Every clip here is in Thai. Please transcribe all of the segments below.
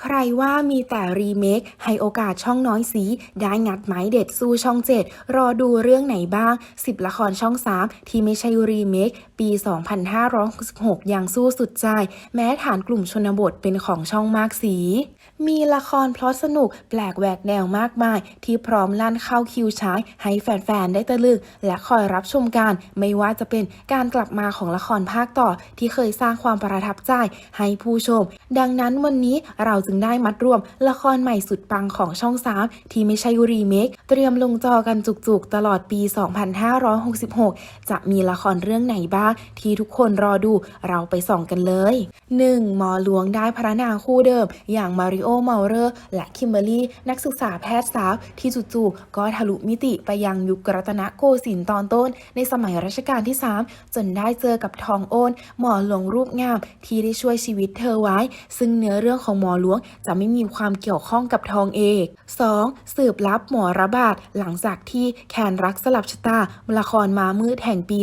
ใครว่ามีแต่รีเมค ให้โอกาสช่องน้อยสี ได้งัดไม้เด็ดสู้ช่องเจ็ดรอดูเรื่องไหนบ้าง 10 ละครช่อง 3 ที่ไม่ใช่รีเมค ปี 2566อย่างสู้สุดใจ แม้ฐานกลุ่มชนบทเป็นของช่องมากสี มีละครพลอตสนุกแปลกแหวกแนวมากมาย ที่พร้อมลั่นเข้าคิวฉายให้แฟน ๆ ได้ตะลึงและคอยรับชมกันไม่ว่าจะเป็นการกลับมาของละครภาคต่อที่เคยสร้างความประทับใจให้ผู้ชม ดังนั้นวันนี้เราจึงได้มัดรวม ละครใหม่สุดปังของช่อง3ที่ไม่ใช่รีเมค เตรียมลงจอกันจุกๆ ตลอดปี 2566 จะมีละครเรื่องไหนบ้าง ที่ทุกคนรอดูเราไปส่องกันเลย 1. หมอหลวงได้พระนางคู่เดิม อย่างมาริโอเมาเรอร์และคิมเบอร์รี่นักศึกษาแพทย์สาว ที่จู่ๆก็ทะลุมิติไปยังยุครัตนโกสินทร์ตอนต้น ในสมัยรัชกาลที่ 3 จนได้เจอกับทองโอนหมอหลวงรูปงาม ที่ได้ช่วยชีวิตเธอไว้ ซึ่งเนื้อเรื่องของหมอหลวงจะไม่มีความเกี่ยวข้องกับทองเอก 2. สืบลับหมอระบาดหลังจากที่แคนรักสลับชะตาละครมามืดแห่งปี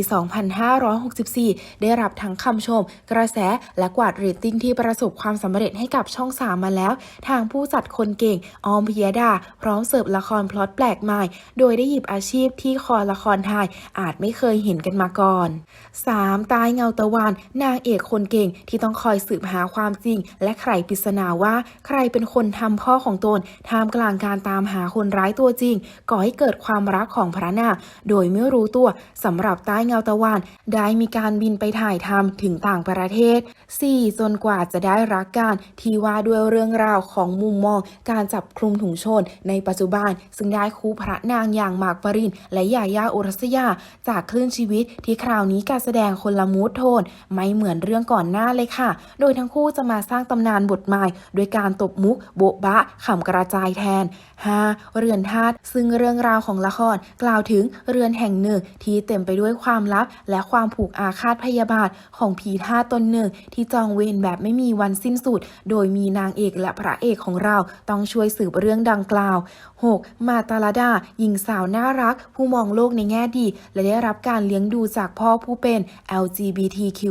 2564 ได้รับทั้งคำชม กระแสและกวาดเรตติ้งที่ประสบความสำเร็จให้กับช่อง3มาแล้ว ทางผู้จัดคนเก่งออมพิยดา พร้อมเสิร์ฟละครพล็อตแปลกใหม่ โดยได้หยิบอาชีพที่คอละครไทยอาจไม่เคยเห็นกันมาก่อน 3. ตายเงาตะวัน นางเอกคนเก่งที่ต้องคอยสืบหาความจริง และไขปริศนาว่าใครเป็นคนทำพ่อของตนท่ามกลางการตามหาคนร้ายตัวจริง ก่อให้เกิดความรักของพระนางโดยไม่รู้ตัวสำหรับใต้เงาตะวัน ได้มีการบินไปถ่ายทำถึงต่างประเทศ 4. จนกว่าจะได้รักกันที่ว่าด้วยเรื่องราวของมุมมอง การจับคลุมถุงชน ในปัจจุบัน ซึ่งได้คู่พระนางอย่างหมากปรินและยายาอุรัสยา จากคลื่นชีวิตที่คราวนี้การแสดงคนละมูดโทน ไม่เหมือนเรื่องก่อนหน้าเลยค่ะ โดยทั้งคู่จะมาสร้างตำนานบทใหม่โดยการตบมุก โบ๊ะบะขำกระจายแทน 5. เรือนธาตุซึ่งเรื่องราวของละครกล่าวถึงเรือนแห่งหนึ่งที่เต็มไปด้วยความลับ และความผูกอาฆาตพยาบาทของผีธาตุตนหนึ่ง ที่จองเวรแบบไม่มีวันสิ้นสุด โดยมีนางเอกและพระเอกของเราต้องช่วยสืบเรื่องดังกล่าว 6. มาตาลาดาหญิงสาวน่ารัก ผู้มองโลกในแง่ดี และได้รับการเลี้ยงดูจากพ่อผู้เป็น LGBTQ+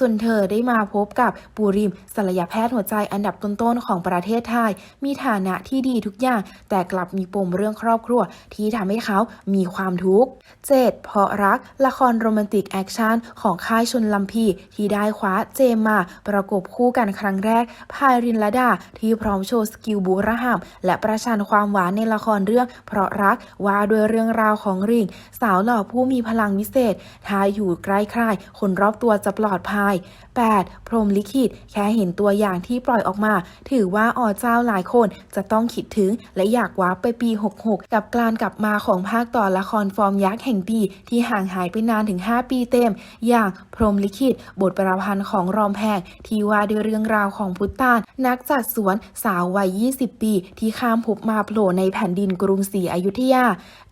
จนเธอได้มาพบกับปูริมศัลยแพทย์หัวใจอันดับต้นๆของประเทศไทย มีฐานะที่ดีทุกอย่าง แต่กลับมีปมเรื่องครอบครัว ที่ทำให้เขามีความทุกข์ 7. เพราะรัก ละครโรแมนติกแอคชั่นของค่ายชนลำพีที่ได้คว้าเจมมาประกบคู่กันครั้งแรก พายรินลดาที่พร้อมโชว์สกิลบูระหาม และประชันความหวานในละครเรื่อง เพราะรักว่าด้วยเรื่องราวของริง สาวหล่อผู้มีพลังวิเศษถ้าอยู่ใกล้ใครคนรอบตัวจะปลอดภัย 8. พรมลิขิต แค่เห็นตัวอย่างที่ปล่อยออกมาถือว่าอ่อเจ้าหลายคนจะต้องคิดถึงและอยากว้าไปปี 66 กับการกลับมาของภาคต่อละครฟอร์มยักษ์แห่งปี ที่ห่างหายไปนานถึง 5 ปีเต็ม อย่างพรมลิขิต บทประพันธ์ของรอมแพงที่ว่าด้วยเรื่องราวของพุทธาน นักจัดสวนสาววัย 20 ปี ที่ข้ามภพมาโผล่ในแผ่นดินกรุงศรีอยุธยา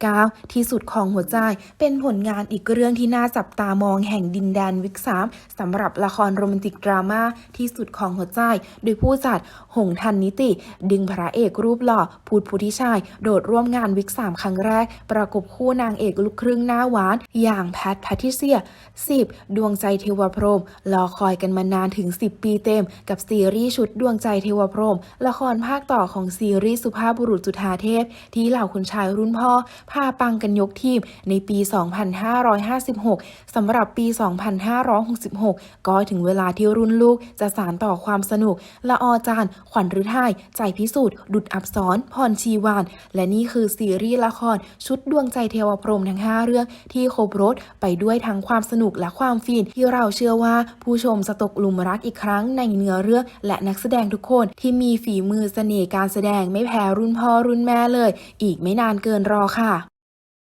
9. ที่สุดของหัวใจเป็นผลงานอีกเรื่องที่น่าจับตามองแห่งดินแดนวิกสามสำหรับละครโรแมนติกดราม่าที่สุดของหัวใจ โดยผู้จัดหงทันนิติ ดึงพระเอกรูปหล่อพูดพุทธิชัย โดดร่วมงานวิกสามครั้งแรก ประกบคู่นางเอกลูกครึ่งหน้าหวาน อย่างแพทแพทิเซีย 10. ดวงใจเทวพรหมรอคอยกันมานานถึง 10 ปีเต็ม กับซีรีส์ชุดดวงใจเทวพรหมละครภาคต่อของซีรีส์สุภาพบุรุษจุฑาเทพ ที่เหล่าคุณชายรุ่นพ่อ พาปังกันยกทีมในปี 2556 สำหรับปี 2566 ก็ถึงเวลาที่รุ่นลูกจะสานต่อความสนุกละออจานขวัญฤทัยใจพิสูจน์ ดุดอับสรพรชีวาน และนี่คือซีรีส์ละคร ชุดดวงใจเทวพรหมทั้ง 5 เรื่อง ที่ครบรถไปด้วยทั้งความสนุกและความฟิน ที่เราเชื่อว่าผู้ชมจะตกหลุมรักอีกครั้งในเนื้อเรื่อง และนักแสดงทุกคนที่มีฝีมือเสน่ห์การแสดงไม่แพ้รุ่นพ่อรุ่นแม่เลย อีกไม่นานเกินรอค่ะ